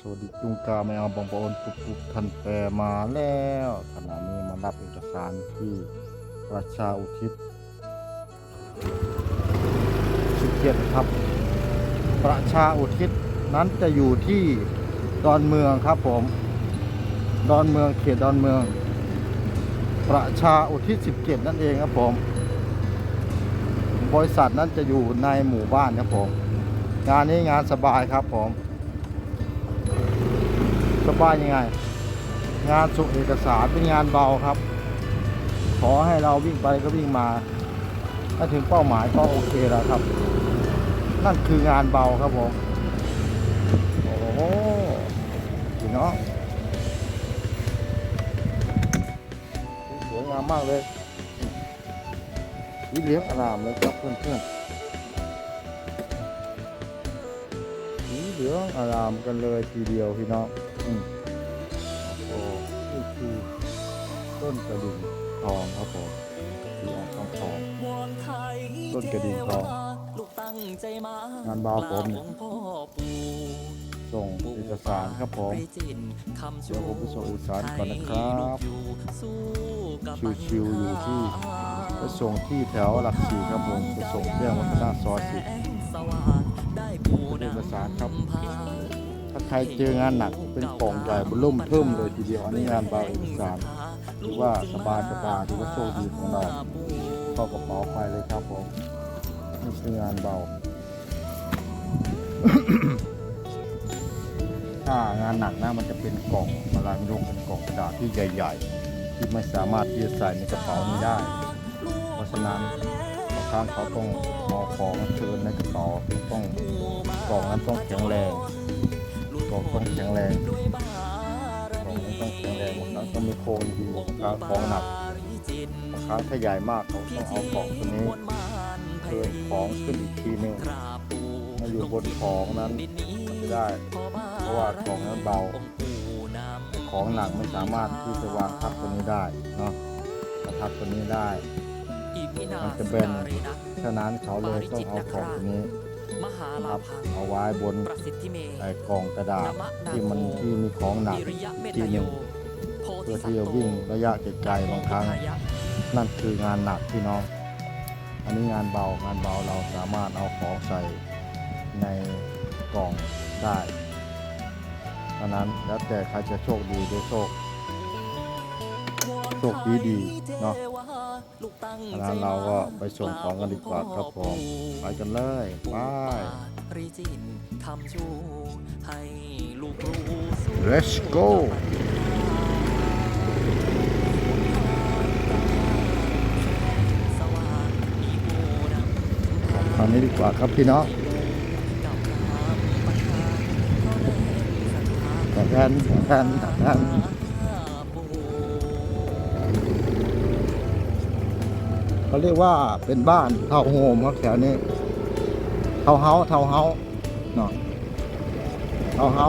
สวัสดีจุงกาไม่เอาบองบอนทุกทุกๆท่านแปรมาแล้วขณะนี้มารับเอกสารที่ประชาอุทิศสิบเจ็ดครับ ประชาอุทิศนั้นจะอยู่ที่ดอนเมืองครับผม ดอนเมืองเขตดอนเมือง ประชาอุทิศ17นั่นเองครับผม บริษัทนั้นจะอยู่ในหมู่บ้านครับผม งานนี้งานสบายครับผม สบายยังไง งานส่งเอกสารเป็นงานเบาครับ ขอให้เราวิ่งไปก็วิ่งมาถ้าถึงเป้าหมายก็โอเคแล้วครับ นั่นคืองานเบาครับผมโอ้โหพี่น้องสวยงามมากเลยวิเลี้ยงอารามเลยครับเพื่อนๆสีเหลืองอารามกันเลยทีเดียวพี่น้อง ต้นกระดิ่งทองครับผมสีออกทองทองต้นกระดิ่งทองงานเบาผมเนี่ยส่งเอกสารครับผมเดี๋ยวผมไปส่งเอกสารก่อนนะครับชิวๆอยู่ที่ไปส่งที่แถวหลักสี่ครับผมไปส่งแจ้งวัฒนาซอยสิบเป็นเอกสารครับถ้าใครเจองานหนักเป็นกล่องใหญ่บรรลุ่มเพิ่มเลยทีเดียวอันนี้งานเบาเอกสาร ถือว่าสบายสบายถือว่าโชคดีของเราเข้ากระเป๋าไปเลยครับผมนี่คืองานเบา ถ้างานหนักนะมันจะเป็นกล่องเวลาไม่ลงเป็นกล่องกระดาษที่ใหญ่ๆ ที่ไม่สามารถที่จะใส่ในกระเป๋านี้ได้ เพราะฉะนั้นบางครั้งเขาต้องเอของเชิญในกระเป๋าต้องกล่องนั้นต้องแข็งแรงกล่องต้องแข็งแรง งแข็งแรงบางครั้งต้องมีโครงดีบางครั้งของหนักบางครั้งถ้าใหญ่มากเขาต้องเอากล่องตัวนี้เชิญของขึ้นอีกทีหนึ่งมาอยู่บนของนั้นมันจะได้ เพราะว่าของนั้นเบาของหนักไม่สามารถที่จะวางทับตัวนี้ได้เนาะทับตัวนี้ได้มันจะเบนฉะนั้นเขาเลยต้องเอาของตัวนี้ทับเอาไว้บนไอ้กล่องกระดาษที่มันที่มีของหนักอีกทีหนึ่ง พื่อที่จะวิ่งระยะไกลๆบางครั้ง นั่นคืองานหนักพี่น้อง อันนี้งานเบางานเบาเราสามารถเอาของใส่ในกล่องได้ดังนั้นแล้วแต่ใครจะโชคดีหรือโชคโชคดีดีเนาะดังนั้นเราก็ไปส่งของกันดีกว่าครับผมไปกันเลยไป let's go างนี้ดีกว่าครับพี่น้องแต่แทนแต่แทนแต่แทนเขาเรียกว่าเป็นบ้านเท่าโฮมครับแถวนี้เท่าเฮาเท่าเฮาเนาะเท่าเฮา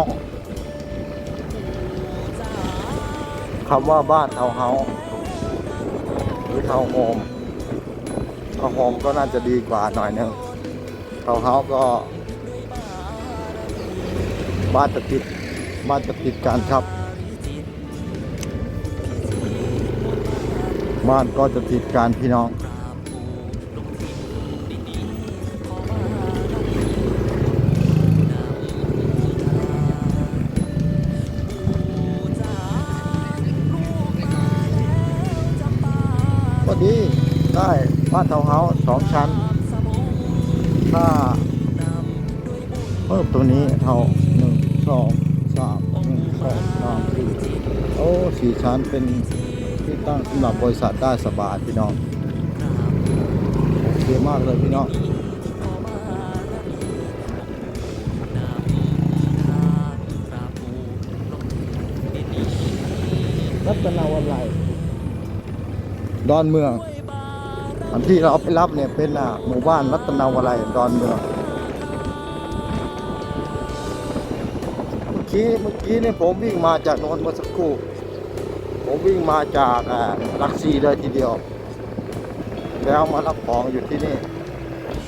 คำว่าบ้านเท่าเฮาหรือเท่าโฮมเท่าโฮมก็น่าจะดีกว่าหน่อยนึง เท่าเฮาก็บ้านจะติดบ้านจะติดกันครับ บ้านก็จะติดกันพี่น้องก็ดีได้บ้านเทาวน์เฮาส์สองชั้น้าเพิ่มตัวนี้เท่าหนึ่งสองสามหนึ่งสองสามสี่โอ้สี่ชั้นเป็นที่ตั้งสำหรับบริษัทได้สบายพี่น้องโอเคมากเลยพี่น้องรัตนวันไหลดอนเมือง นที่เราไปรับเนี่ยเป็นหมู่บ้านรัตนาวลัยดอนเมืองเมื่อกี้เมื่อกี้นี่ผมวิ่งมาจากนนท์เมื่อสักครู่ ผมวิ่งมาจากลักซีเลยทีเดียว แล้วมารับของอยู่ที่นี่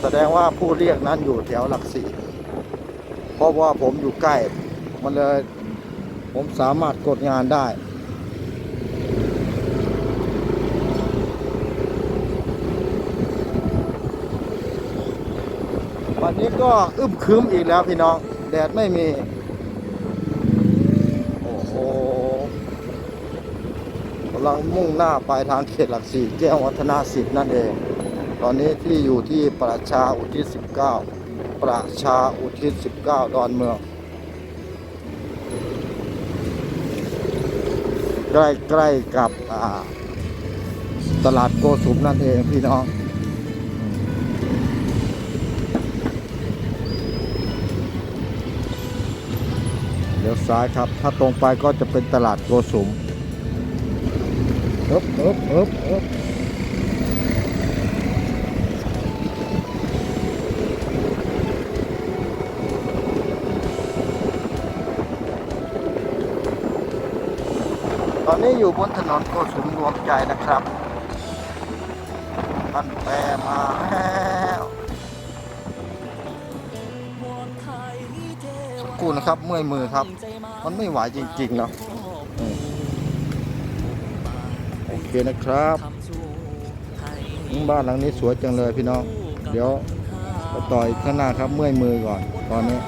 แสดงว่าผู้เรียกนั้นอยู่แถวหลักสี่เพราะว่าผมอยู่ใกล้ มันเลย ผมสามารถกดงานได้ วันนี้ก็อึมครึมอีกแล้วพี่น้อง แดดไม่มี โอ้โหกำลังมุ่งหน้าไปทางเขตหลักสี่แก้ววัฒนาสิทธิ์นั่นเอง ตอนนี้ที่อยู่ที่ประชาอุทิศ19 ประชาอุทิศ19 ดอนเมือง ใกล้ๆกับตลาดโกสุมนั่นเองพี่น้อง ลี้ยวซ้ายครับ ถ้าตรงไปก็จะเป็นตลาดโกสุมเอ๊บเอ๊บเอ๊บเอ๊บตอนนี้อยู่บนถนนโกสุมรวมใจนะครับท่านแปรมา ครู่นะครับ เมื่อยมือครับ มันไม่ไหวจริงๆเนาะโอเคนะครับบ้านหลังนี้สวยจังเลยพี่น้อง เดี๋ยวไปต่ออีกข้างหน้าครับเมื่อยมือก่อน ตอนนี้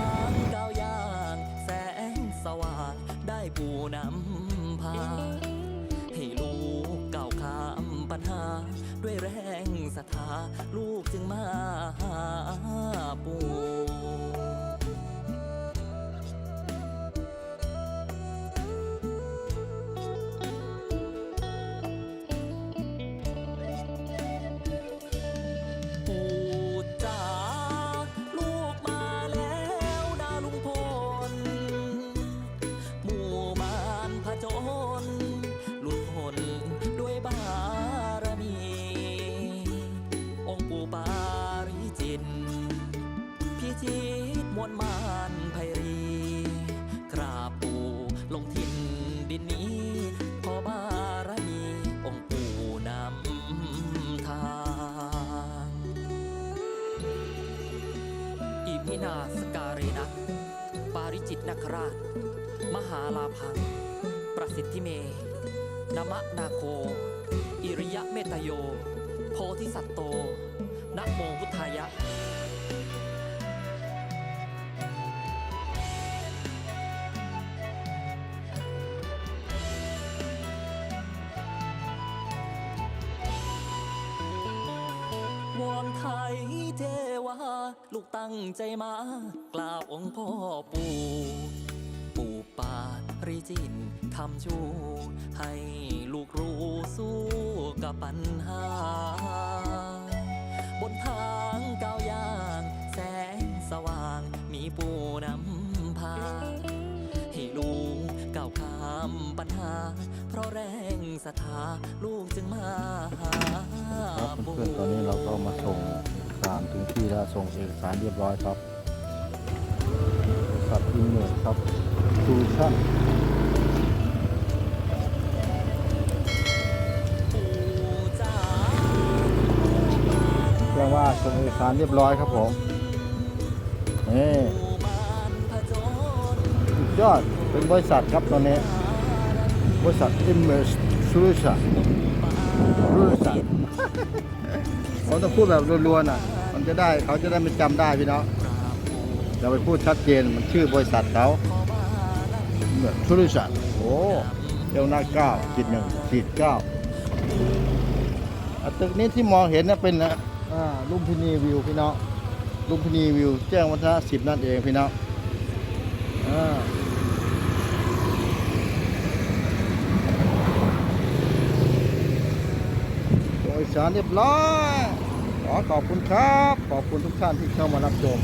ด้วยแรงศรัทธาลูกจึงมาหาปู่ อิมินาสการีนะปาริจิตนคราช มหาลาพัง ประสิทธิเมนมะนาโค อิริยะเมตโย โพธิสัตโตนะโมพุทธายะ ลูกตั้งใจมากราบองค์พ่อปู่ ปู่ปาริจินทำชูให้ลูกรู้สู้กับปัญหา บนทางก้าวย่าง แสงสว่างมีปู่นำพา ให้ลูกก้าวข้ามปัญหา เพราะแรงศรัทธาลูกจึงมาหาครับปู่ เพื่อนๆตอนนี้เราก็มาส่งารถึงที่แล้วส่งเอกสารเรียบร้อยครับบริษัทอินเมจครับซูชั่นแจ้งว่าส่งเอกสารเรียบร้อยครับผมนี่สุดยอดเป็นบริษัทครับตอนนี้ บริษัท Immerse Solution บริษัทผมต้องพูดแบบรัวๆน่ะ มันจะได้เขาจะได้ไม่จำได้พี่น้องอย่าไปพูดชัดเจนมันชื่อบริษัทเขาเหมือนบริษัทโอ้เอลหน้าเก้าขีดหนึ่งขีดเก้าอะตึกนี้ที่มองเห็นนะเป็นนะอ่าลุมพินีวิวพี่น้องลุมพินีวิว แจ้งวัฒนะสิบนั่นเองพี่น้องโดยสารเรียบร้อย ขอขอบคุณครับ ขอบคุณทุกท่านที่เข้ามารับชม